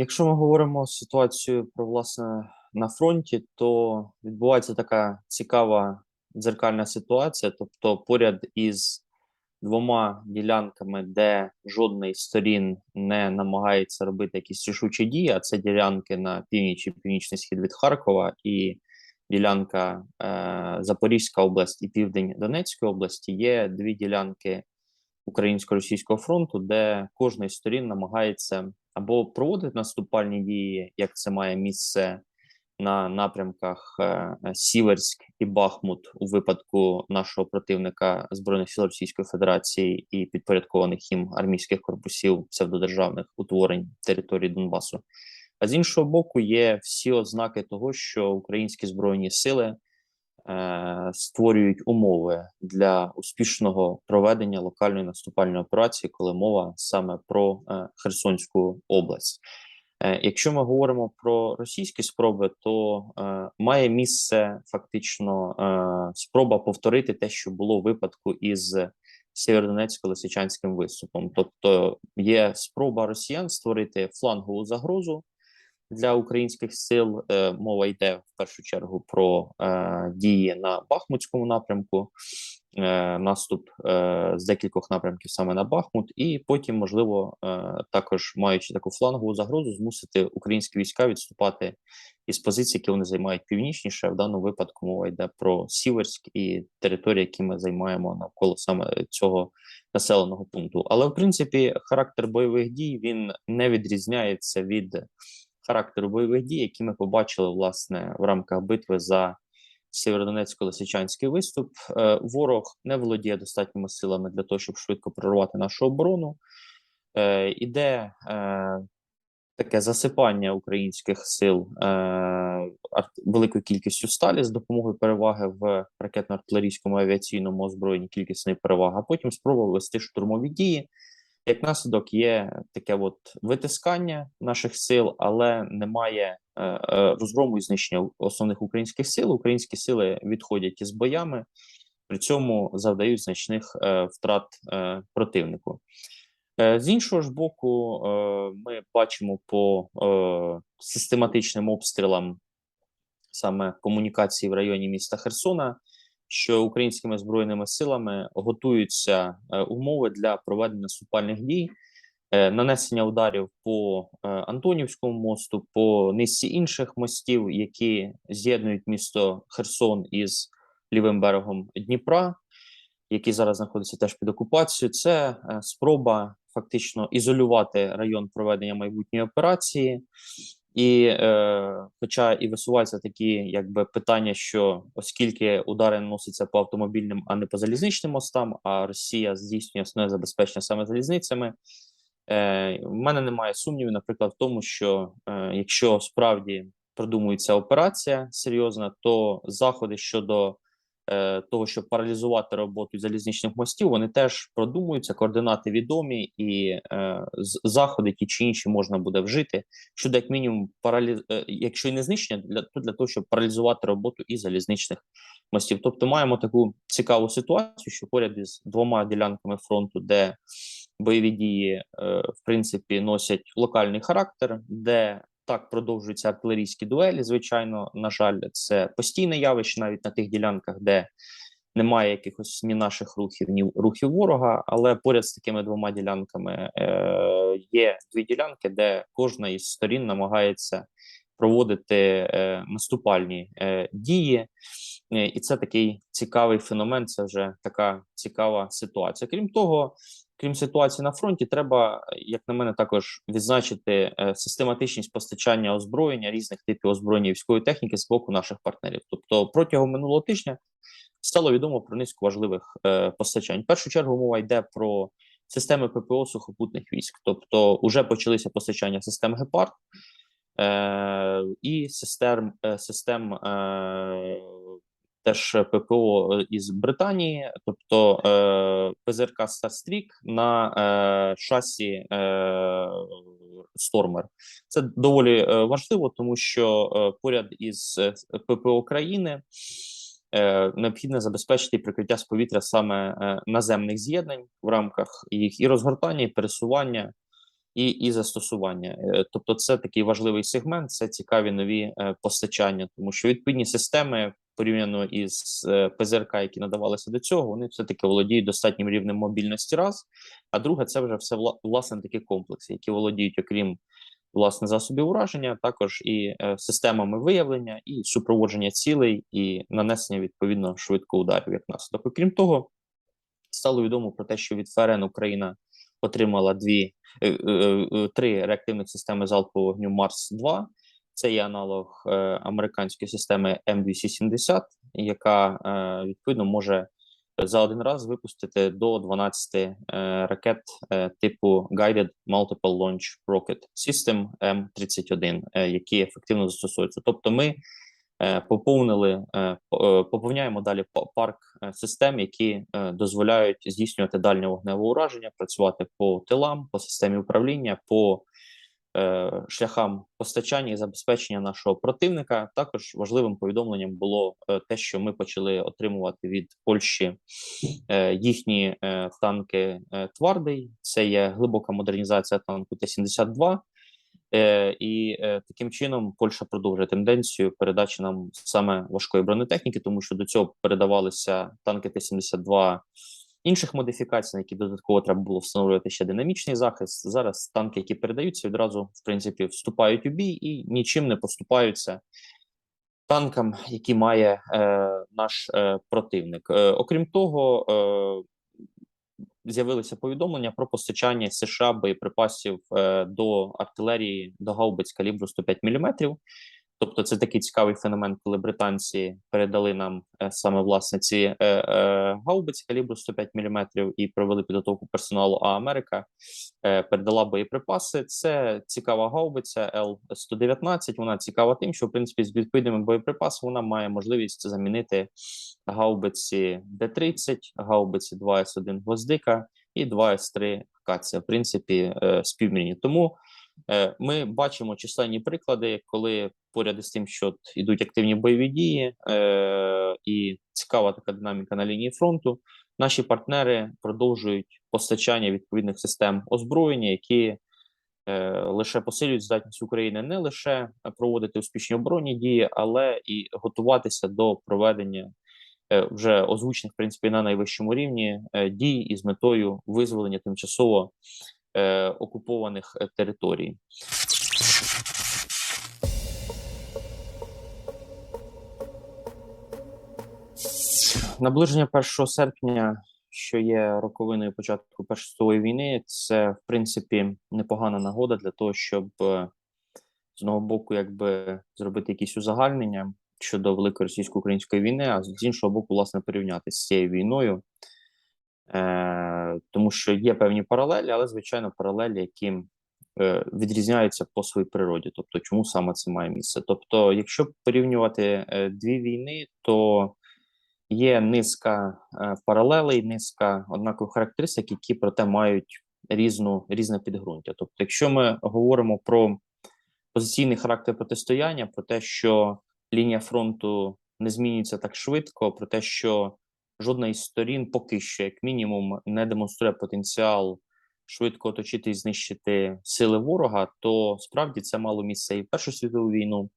Якщо ми говоримо ситуацію про власне на фронті, то відбувається така цікава дзеркальна ситуація. Тобто, поряд із двома ділянками, де жодний з сторін не намагається робити якісь рішучі дії, а це ділянки на північ і північний схід від Харкова і ділянка е, Запорізька область і південь Донецької області, є дві ділянки українсько-російського фронту, де кожна із сторін намагається або проводити наступальні дії, як це має місце на напрямках е, Сіверськ і Бахмут у випадку нашого противника збройних сил Російської Федерації і підпорядкованих їм армійських корпусів псевдодержавних утворень території Донбасу. А з іншого боку, є всі ознаки того, що українські збройні сили створюють умови для успішного проведення локальної наступальної операції, коли мова саме про е, Херсонську область. Е, якщо ми говоримо про російські спроби, то е, має місце фактично е, спроба повторити те, що було в випадку із Сєвєродонецько-Лисичанським виступом. Тобто є спроба росіян створити флангову загрозу для українських сил. Е, мова йде в першу чергу про е, дії на Бахмутському напрямку, е, наступ з декількох напрямків саме на Бахмут, і потім, можливо, також маючи таку флангову загрозу, змусити українські війська відступати із позицій, які вони займають північніше. В даному випадку мова йде про Сіверськ і території, які ми займаємо навколо саме цього населеного пункту. Але в принципі характер бойових дій він не відрізняється від характеру бойових дій, які ми побачили власне в рамках битви за Сєвєродонецько-Лисичанський виступ. Е, ворог не володіє достатніми силами для того, щоб швидко прорвати нашу оборону. Е, іде е, таке засипання українських сил великою кількістю сталі з допомогою переваги в ракетно-артилерійському авіаційному озброєнні кількісної переваги, а потім спроба вести штурмові дії. Як наслідок є таке от витискання наших сил, але немає е, е, розгрому і знищення основних українських сил. Українські сили відходять із боями, при цьому завдають значних е, втрат противнику. З іншого ж боку, ми бачимо по систематичним обстрілам саме комунікації в районі міста Херсона що українськими збройними силами готуються е, умови для проведення наступальних дій, е, нанесення ударів по е, Антонівському мосту, по низці інших мостів, які з'єднують місто Херсон із лівим берегом Дніпра, який зараз знаходиться теж під окупацією. Це спроба фактично ізолювати район проведення майбутньої операції. І, е, хоча і висуваються такі, якби питання, що оскільки удари наносяться по автомобільним, а не по залізничним мостам, а Росія здійснює основне забезпечення саме залізницями, е, в мене немає сумнівів, наприклад, в тому, що е, якщо справді продумується операція серйозна, то заходи щодо того, щоб паралізувати роботу залізничних мостів, вони теж продумуються, координати відомі, і е, заходи ті чи інші можна буде вжити. Щодо як мінімум, параліз... Е, якщо і не знищення, для то для того, щоб паралізувати роботу і залізничних мостів. Тобто маємо таку цікаву ситуацію, що поряд із двома ділянками фронту, де бойові дії е, в принципі носять локальний характер, де так, продовжуються артилерійські дуелі. Звичайно, на жаль, це постійне явище навіть на тих ділянках, де немає якихось ні наших рухів, ні рухів ворога. Але поряд з такими двома ділянками е, є дві ділянки, де кожна із сторін намагається проводити е, наступальні е, дії. Е, і це такий цікавий феномен. Це вже така цікава ситуація. Крім того, крім ситуації на фронті, треба, як на мене, також відзначити е, систематичність постачання озброєння різних типів озброєння військової техніки з боку наших партнерів. Тобто, протягом минулого тижня стало відомо про низку важливих е, постачань. В першу чергу мова йде про системи ППО сухопутних військ, тобто вже почалися постачання систем гепард. Е, і систем систем е, теж ППО із Британії, тобто е, ПЗРК Starstreak на е, шасі е, Stormer. Це доволі е, важливо, тому що е, поряд із е, ППО країни е, необхідно забезпечити прикриття з повітря саме е, наземних з'єднань в рамках їх і розгортання, і пересування. і, і застосування. Е, Тобто, це такий важливий сегмент, це цікаві нові е, постачання, тому що відповідні системи порівняно із е, ПЗРК, які надавалися до цього, вони все таки володіють достатнім рівнем мобільності. Раз а друге, це вже все власне такі комплекси, які володіють, окрім власне засобів ураження, також і е, системами виявлення і супроводження цілей, і нанесення відповідно швидко ударів як наслідок. Окрім того, стало відомо про те, що від ФРН Україна отримала дві е, три реактивних системи залпового вогню Марс 2 Це є аналог е, американської системи М270, яка е, відповідно може за один раз випустити до 12 е, ракет типу Guided Multiple Launch Rocket System М31, е, які ефективно застосуються. Тобто, ми поповнили, поповняємо далі парк систем, які дозволяють здійснювати дальнє вогневе ураження, працювати по тилам, по системі управління, по шляхам постачання і забезпечення нашого противника. Також важливим повідомленням було е, те, що ми почали отримувати від Польщі е, їхні е, танки е, Твардий. Це є глибока модернізація танку Т-72. Е, і е, таким чином Польща продовжує тенденцію передачі нам саме важкої бронетехніки, тому що до цього передавалися танки Т-72 інших модифікацій, на які додатково треба було встановлювати ще динамічний захист. Зараз танки, які передаються, відразу в принципі вступають у бій і нічим не поступаються танкам, які має е, наш е, противник. Е, окрім того, е, з'явилися повідомлення про постачання США боєприпасів е, до артилерії до гаубиць калібру 105 мм. Тобто, це такий цікавий феномен, коли британці передали нам е, саме власне ці е, е, гаубиці калібру 105 мм і провели підготовку персоналу. А Америка е, передала боєприпаси. Це цікава гаубиця Л-119. Вона цікава тим, що в принципі з відповідними боєприпасами вона має можливість замінити гаубиці Д-30, гаубиці 2С1 Гвоздика і 2С3 Кація. В принципі, е, співмірні. Тому ми бачимо численні приклади, коли поряд із тим, що от ідуть активні бойові дії, е, і цікава така динаміка на лінії фронту. Наші партнери продовжують постачання відповідних систем озброєння, які е, лише посилюють здатність України не лише проводити успішні оборонні дії, але і готуватися до проведення е, вже озвучених в принципі на найвищому рівні е, дій із метою визволення тимчасово е, окупованих е, територій. Наближення 1 серпня, що є роковиною початку Першої світової війни, це в принципі непогана нагода для того, щоб е, з одного боку, якби зробити якісь узагальнення щодо великої російсько-української війни, а з іншого боку, власне, порівняти з цією війною, е, тому що є певні паралелі, але звичайно паралелі, які е, відрізняються по своїй природі. Тобто, чому саме це має місце? Тобто, якщо порівнювати е, дві війни, то є низка паралелей, низка однакових характеристик, які проте мають різну різне підґрунтя. Тобто, якщо ми говоримо про позиційний характер протистояння, про те, що лінія фронту не змінюється так швидко, про те, що жодна із сторін поки що, як мінімум, не демонструє потенціал швидко оточити і знищити сили ворога, то справді це мало місце і в Першу світову війну.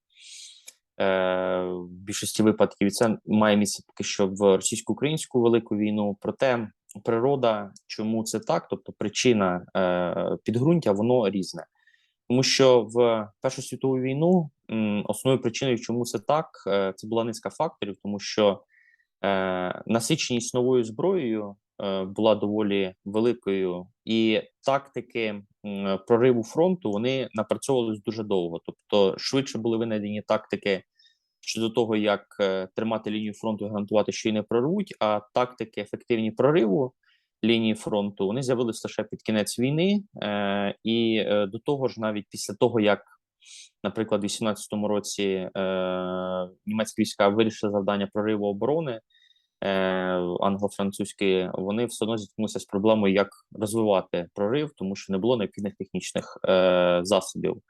Е, в більшості випадків це має місце поки що в російсько-українську велику війну. Проте природа, чому це так? Тобто причина е, підґрунтя, воно різне. Тому що в Першу світову війну основною причиною, чому це так, е, це була низка факторів, тому що насиченість новою зброєю е, була доволі великою, і тактики прориву фронту вони напрацьовувались дуже довго. Тобто, швидше були винайдені тактики щодо того, як е, тримати лінію фронту і гарантувати, що її не прорвуть. А тактики ефективні прориву лінії фронту вони з'явилися лише під кінець війни, е, і е, до того ж, навіть після того як. Наприклад, у 18-му році е, німецькі війська вирішили завдання прориву оборони е, англо-французькі, вони все одно зіткнулися з проблемою, як розвивати прорив, тому що не було необхідних технічних е, засобів.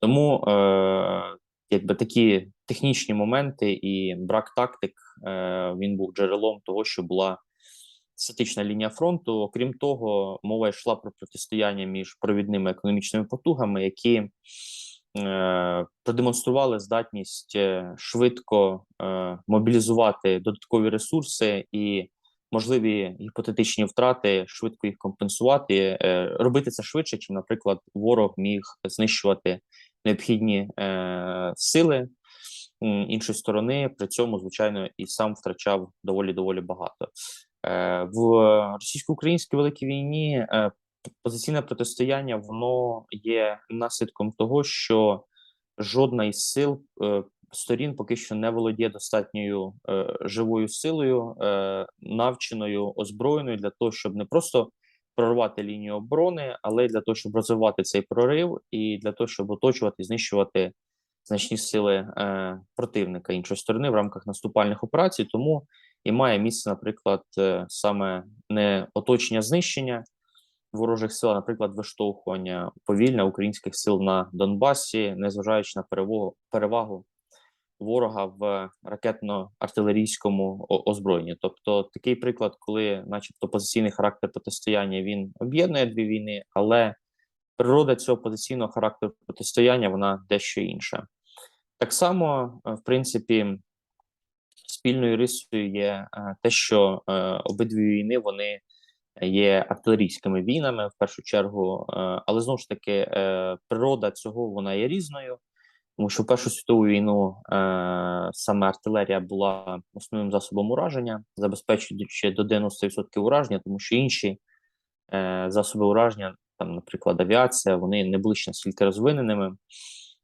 Тому е, якби такі технічні моменти і брак тактик е, він був джерелом того, що була статична лінія фронту. Окрім того, мова йшла про протистояння між провідними економічними потугами, які продемонстрували здатність е, швидко е, мобілізувати додаткові ресурси і можливі гіпотетичні втрати, швидко їх компенсувати, е, робити це швидше, чим, наприклад, ворог міг знищувати необхідні е, сили іншої сторони. При цьому, звичайно, і сам втрачав доволі доволі багато. Е, в російсько-українській великій війні е, позиційне протистояння воно є наслідком того, що жодна із сил е, сторін поки що не володіє достатньою е, живою силою, е, навченою, озброєною для того, щоб не просто прорвати лінію оборони, але для того, щоб розвивати цей прорив, і для того, щоб оточувати, знищувати значні сили противника іншої сторони в рамках наступальних операцій. Тому і має місце, наприклад, саме не оточення знищення ворожих сил, наприклад, виштовхування повільне українських сил на Донбасі, незважаючи на перевагу, перевагу ворога в ракетно-артилерійському озброєнні. Тобто, такий приклад, коли, начебто, позиційний характер протистояння він об'єднує дві війни, але природа цього позиційного характеру протистояння вона дещо інша. Так само, е, в принципі, спільною рисою є е, те, що е, обидві війни вони є артилерійськими війнами в першу чергу, е, але знову ж таки е, природа цього вона є різною, тому що в Першу світову війну е, саме артилерія була основним засобом ураження, забезпечуючи до 90% ураження, тому що інші засоби ураження, там, наприклад, авіація, вони не були ще настільки розвиненими,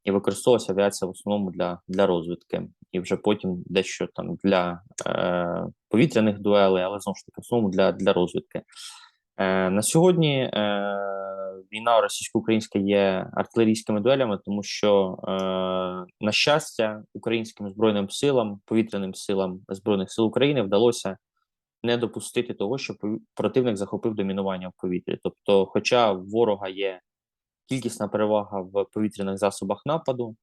і використовувалася авіація в основному для, для розвідки, і вже потім дещо там для е, повітряних дуелей, але знову ж таки в основному для, для розвідки. Е, на сьогодні е, війна російсько-українська є артилерійськими дуелями, тому що, е, на щастя, українським збройним силам, повітряним силам збройних сил України вдалося не допустити того, що противник захопив домінування в повітрі. Тобто, хоча ворога є кількісна перевага в повітряних засобах нападу,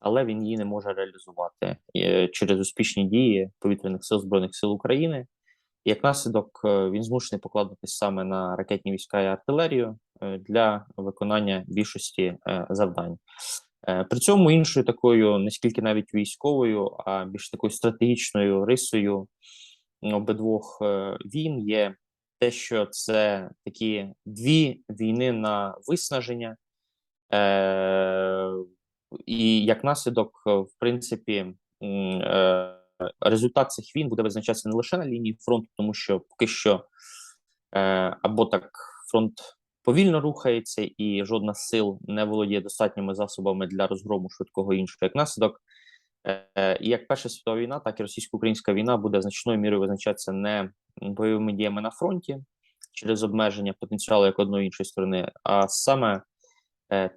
але він її не може реалізувати е, через успішні дії повітряних сил збройних сил України. Як наслідок, е, він змушений покладатись саме на ракетні війська і артилерію е, для виконання більшості завдань. При цьому іншою такою, не скільки навіть військовою, а більш такою стратегічною рисою обидвох війн є те, що це такі дві війни на виснаження, е, і як наслідок, е, в принципі, е, результат цих війн буде визначатися не лише на лінії фронту, тому що поки що е, або так фронт повільно рухається, і жодна з сил не володіє достатніми засобами для розгрому швидкого іншого. Як наслідок, е, і як Перша світова війна, так і російсько-українська війна буде значною мірою визначатися не бойовими діями на фронті через обмеження потенціалу як одної іншої сторони, а саме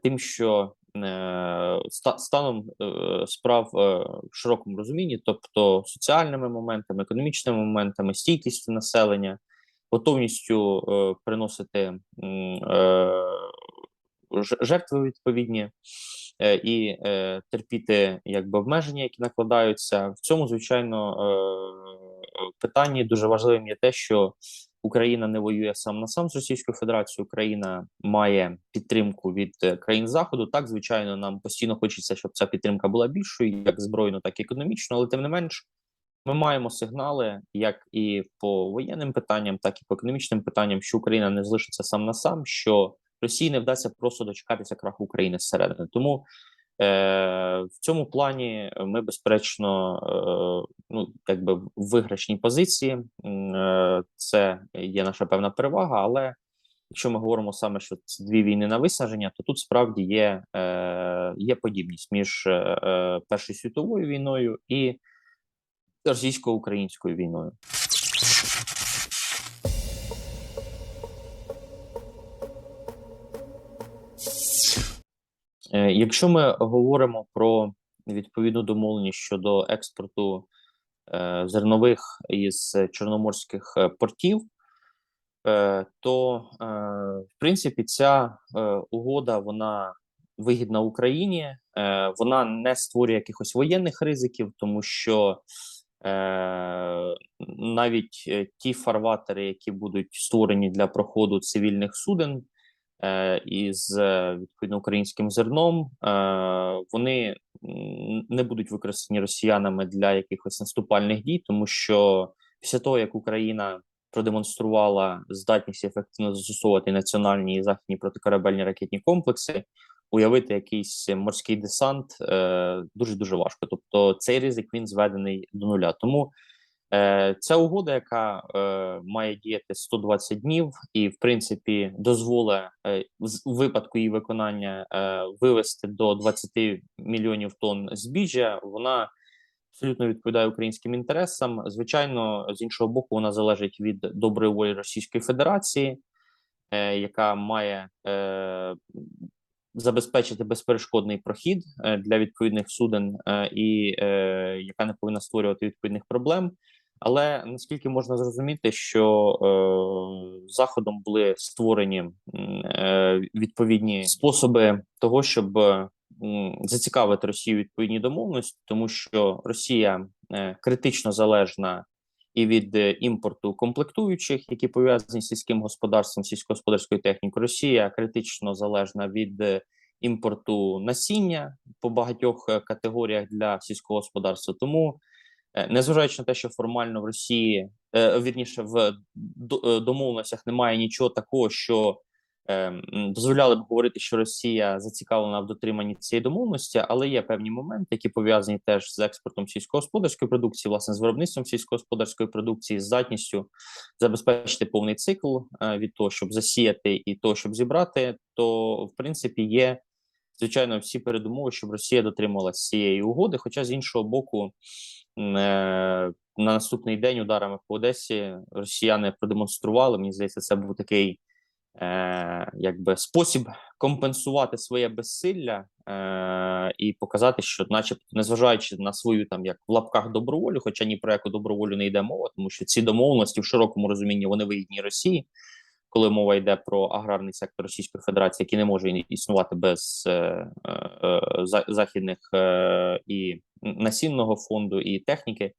тим, що е, станом е, справ е, в широкому розумінні, тобто соціальними моментами, економічними моментами, стійкістю населення, готовністю е, приносити е, жертви відповідні е, і е, терпіти якби обмеження, які накладаються. В цьому, звичайно, е, питанні дуже важливим є те, що Україна не воює сам на сам з Російською Федерацією. Україна має підтримку від е, країн заходу. Так, звичайно, нам постійно хочеться, щоб ця підтримка була більшою, як збройно, так і економічно, але тим не менш. Ми маємо сигнали, як і по воєнним питанням, так і по економічним питанням, що Україна не залишиться сам на сам, що Росії не вдасться просто дочекатися краху України зсередини. Тому в цьому плані ми, безперечно, е, ну якби в виграшній позиції. Е, це є наша певна перевага. Але якщо ми говоримо саме, що це дві війни на виснаження, то тут справді є, е, є подібність між е, е, Першою світовою війною і російсько-українською війною. Якщо ми говоримо про відповідну домовленість щодо експорту е, зернових із чорноморських е, портів, е, то е, в принципі ця е, угода вона вигідна Україні, е, вона не створює якихось воєнних ризиків, тому що Е, навіть е, ті фарватери, які будуть створені для проходу цивільних суден е, із е, відповідно українським зерном, е, вони не будуть використані росіянами для якихось наступальних дій, тому що після того як Україна продемонструвала здатність ефективно застосовувати національні і західні протикорабельні ракетні комплекси, уявити якийсь морський десант дуже дуже важко. Тобто цей ризик він зведений до нуля. Тому е, ця угода, яка е, має діяти 120 днів, і в принципі дозволить е, в випадку її виконання е, вивести до 20 мільйонів тонн збіжжя, вона абсолютно відповідає українським інтересам. Звичайно, з іншого боку, вона залежить від доброї волі Російської Федерації, яка має забезпечити безперешкодний прохід для відповідних суден, і яка не повинна створювати відповідних проблем. Але наскільки можна зрозуміти, що е, заходом були створені е, відповідні способи того, щоб е, зацікавити Росію відповідні домовленості, тому що Росія е, критично залежна і від е, імпорту комплектуючих, які пов'язані з сільським господарством, сільськогосподарською технікою. Росія критично залежна від е, імпорту насіння по багатьох е, категоріях для сільського господарства. Тому, незважаючи на те, що формально в Росії вірніше в домовленостях немає нічого такого, що дозволяли б говорити, що Росія зацікавлена в дотриманні цієї домовленості, але є певні моменти, які пов'язані теж з експортом сільськогосподарської продукції, власне, з виробництвом сільськогосподарської продукції, з здатністю забезпечити повний цикл е, від того, щоб засіяти і того, щоб зібрати, то в принципі є звичайно всі передумови, щоб Росія дотрималася цієї угоди. Хоча з іншого боку, е, на наступний день ударами по Одесі Росіяни продемонстрували. Мені здається, це був такий е, якби спосіб компенсувати своє безсилля е, і показати, що, начебто, незважаючи на свою там як в лапках доброволю, хоча ні про яку доброволю не йде мова, тому що ці домовленості в широкому розумінні вони вигідні Росії. Коли мова йде про аграрний сектор Російської Федерації, який не може існувати без е, е, західних е, і насінного фонду і техніки,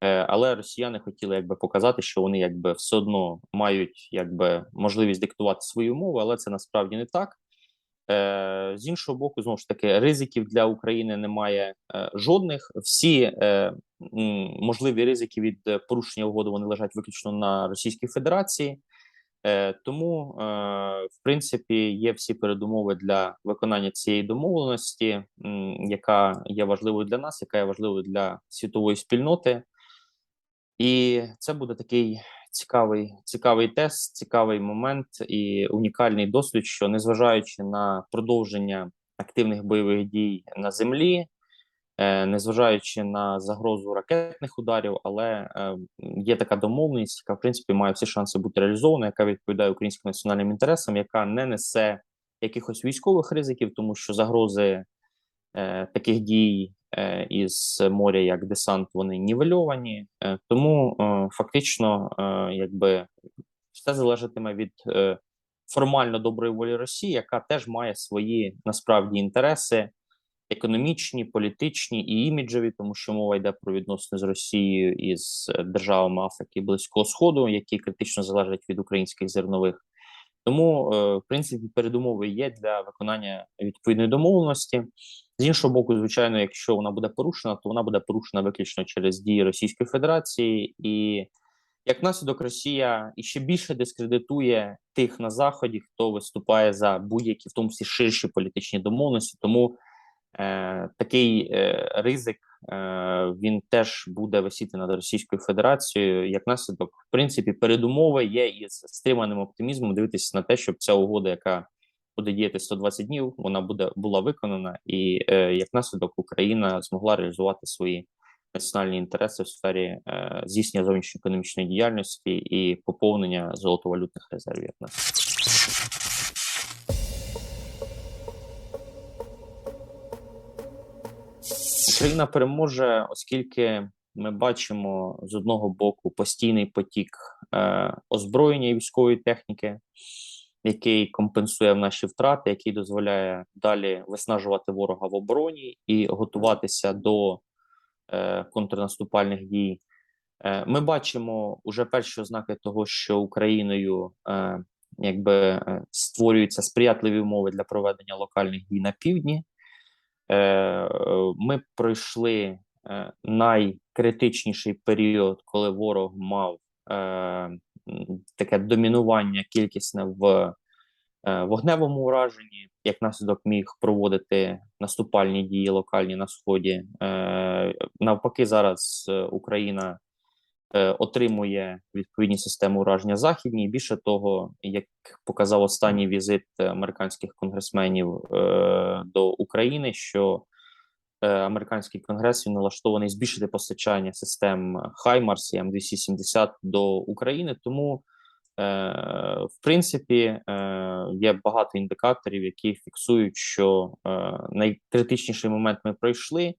але росіяни хотіли якби показати, що вони якби все одно мають якби можливість диктувати свої умови, але це насправді не так. З іншого боку, знову ж таки, ризиків для України немає жодних. Всі можливі ризики від порушення угоди вони лежать виключно на Російській Федерації. Тому, в принципі, є всі передумови для виконання цієї домовленості, яка є важливою для нас, яка є важливою для світової спільноти. І це буде такий цікавий цікавий тест, цікавий момент і унікальний досвід, що незважаючи на продовження активних бойових дій на землі, е, незважаючи на загрозу ракетних ударів, але е, є така домовленість, яка в принципі має всі шанси бути реалізована, яка відповідає українським національним інтересам, яка не несе якихось військових ризиків, тому що загрози е, таких дій Е, із моря як десант, вони нівельовані, е, тому е, фактично, якби все залежатиме від формально доброї волі Росії, яка теж має свої насправді інтереси. Економічні, політичні і іміджеві, тому що мова йде про відносини з Росією і з державами Африки Близького Сходу, які критично залежать від українських зернових. Тому, в принципі, передумови є для виконання відповідної домовленості. З іншого боку, звичайно, якщо вона буде порушена, то вона буде порушена виключно через дії Російської Федерації, і як наслідок Росія іще більше дискредитує тих на заході, хто виступає за будь-які, в тому числі ширші політичні домовленості. Тому е, такий е, ризик е, він теж буде висіти над Російською Федерацією. Як наслідок, в принципі, передумови є із стриманим оптимізмом дивитися на те, щоб ця угода, яка буде діяти 120 днів. Вона буде була виконана, і як наслідок Україна змогла реалізувати свої національні інтереси в сфері е, здійснення зовнішньоекономічної діяльності і поповнення золотовалютних резервів. Україна переможе, оскільки ми бачимо з одного боку постійний потік е, озброєння і військової техніки який компенсує наші втрати, який дозволяє далі виснажувати ворога в обороні і готуватися до е, контрнаступальних дій. Е, Ми бачимо уже перші ознаки того, що Україною е, якби е, створюються сприятливі умови для проведення локальних дій на півдні. Е, Ми пройшли е, найкритичніший період, коли ворог мав е, таке домінування кількісне в вогневому ураженні, як наслідок міг проводити наступальні дії локальні на сході. Навпаки, зараз Україна отримує відповідні системи ураження західні. І більше того, як показав останній візит американських конгресменів е, до України, що е, американський конгрес він налаштований збільшити постачання систем Хаймарс і М270 до України. Тому, е, в принципі, е, є багато індикаторів, які фіксують, що е, найкритичніший момент ми пройшли,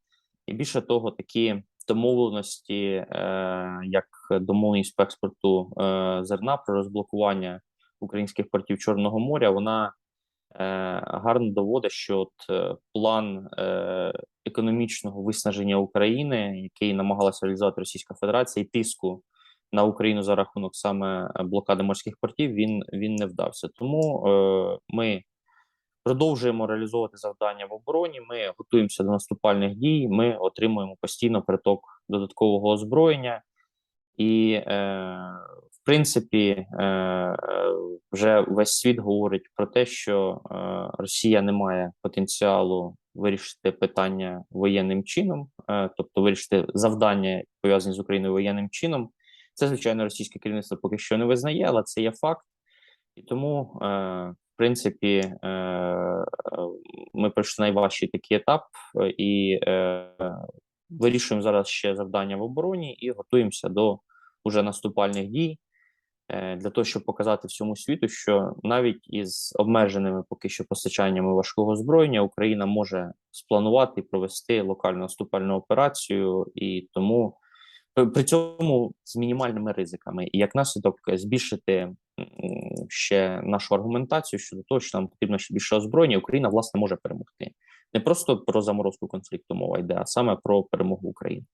і більше того, такі домовленості, е, як домовленість по експорту е, зерна про розблокування українських портів Чорного моря, вона е, гарно доводить, що от план економічного виснаження України, який намагалася реалізувати Російська Федерація, і тиску на Україну за рахунок саме блокади морських портів, він, він не вдався. Тому ми продовжуємо реалізовувати завдання в обороні. Ми готуємося до наступальних дій. Ми отримуємо постійно приток додаткового озброєння, і, е, в принципі, е, е, вже весь світ говорить про те, що е, Росія не має потенціалу вирішити питання воєнним чином, е, тобто вирішити завдання пов'язані з Україною воєнним чином. Це звичайно російське керівництво поки що не визнає, але це є факт. І тому, е, в принципі, е, ми пройшли найважчий такий етап е, і е, вирішуємо зараз ще завдання в обороні і готуємося до уже наступальних дій для того, щоб показати всьому світу, що навіть із обмеженими поки що постачаннями важкого озброєння Україна може спланувати і провести локальну наступальну операцію, і тому при- при цьому з мінімальними ризиками, і як наслідок е, збільшити ще нашу аргументацію щодо того, що нам потрібно ще більше озброєння, Україна власне може перемогти. Не просто про заморозку конфлікту мова йде, а саме про перемогу України.